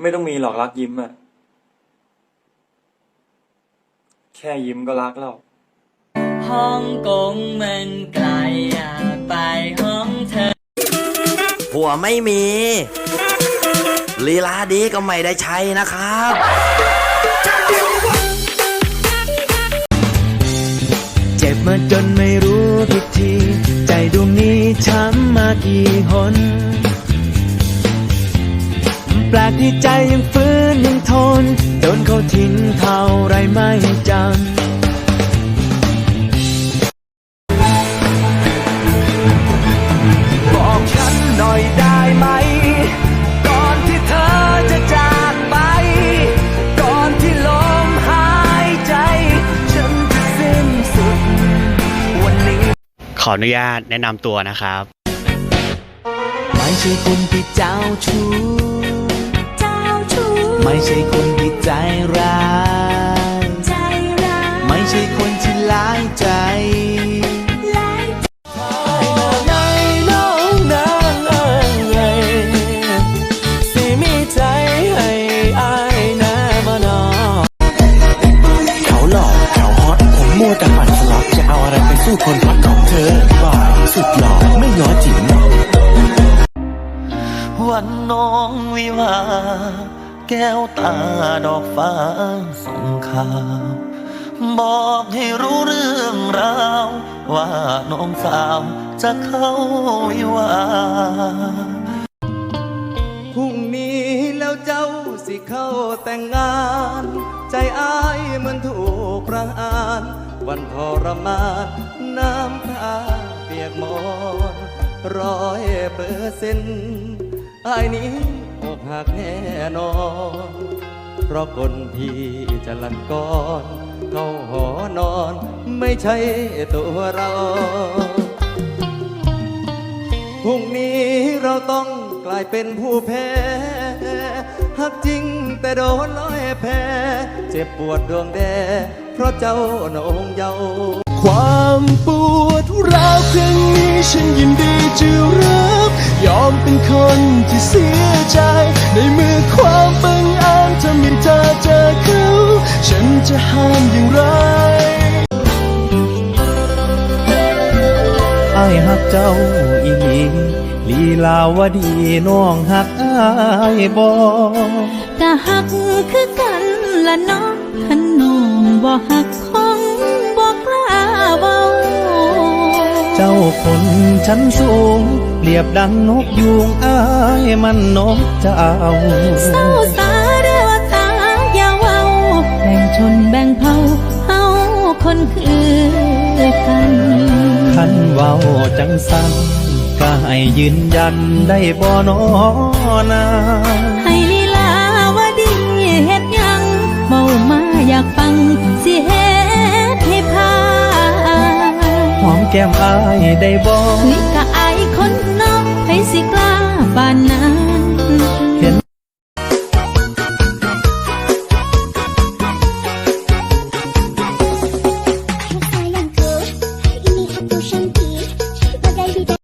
ไม่ต้องมีหรอกรักยิ้มอะแค่ยิ้มก็รักแล้วฮ่องกงมันไกลอยากไปห้องเธอ ผัวไม่มี ลีลาดีก็ไม่ได้ใช้นะครับ เจ็บมาจนไม่รู้พิธีใจดวงนี้ช้ำมากี่หนแปลกที่ใจยังฟื้นยังทนโดนเขาทิ้งเท่าไรไม่จำบอกฉันหน่อยได้ไหมก่อนที่เธอจะจากไปก่อนที่ลมหายใจฉันจะสิ้นสุดวันนี้ขออนุญาตแนะนำตัวนะครับ ไม่ใช่คนที่เจ้าชู้เจ้าชู้ ไม่ใช่คนที่ใจร้ายใจร้ายไม่ใช่คนที่หลายใจหลายในน้องนางเอ่ยสิมีใจให้อายน่บ่นอเขาหล่อเขาฮอตผมมัวแต่ปั่นสล็อตจะเอาอะไรไปสู้คนฮอตของเธอบ่ายสุดหล่อไม่ย้อจิ๋มวันน้องวิวา แก้วตาดอกฟ้าส่งข่าว บอกให้รู้เรื่องราว ว่าน้องสาวจะเข้าวิวาพรุ่งนี้แล้วเจ้าสิเข้าแต่งงาน ใจอายเหมือนถูกประหาร วันทรมานน้ำตาเปียกหมอนร้อยเปอร์เซ็นต์อายนี้ อกหักแน่นอน เพราะคนที่จะลันก่อนเข้าหอนอนไม่ใช่ตัวเราพรุ่งนี้เราต้องกลายเป็นผู้แพ้หักจริงแต่โดนร้อยแพ้ เจ็บปวดดวงแดเพราะเจ้าโหนงเยาความปวดร้าวครั้งนี้ฉันยินดีจะรับ ยอมเป็นคนที่เสีย ใจ ในเมื่อความบังเอิญทำให้เธอเจอเขาฉันจะห้ามอย่างไรไอ้ายหักเจ้าอีหลีลีลาวดีน้องหักอ้ายบอกะหักคือกันละเน้องขันน้องบ่หักคงบ่กล้าเว้าเจ้าคนชั้นสูง เปรียบดังนกยูงอ้ายมันนกเจ้าเศร้าสาเรือตาอย่าเว้าแบ่งชนแบ่งเผ่าเฮาคนคือกันขันเว้าจังสันก็ให้ยืนยันได้บ่นอนาให้ลีลาวดีเฮ็ดยังเมามาอยากฟังสิเฮ็ดให้พาหอมแก้มอ้ายได้บ่คุยกะอ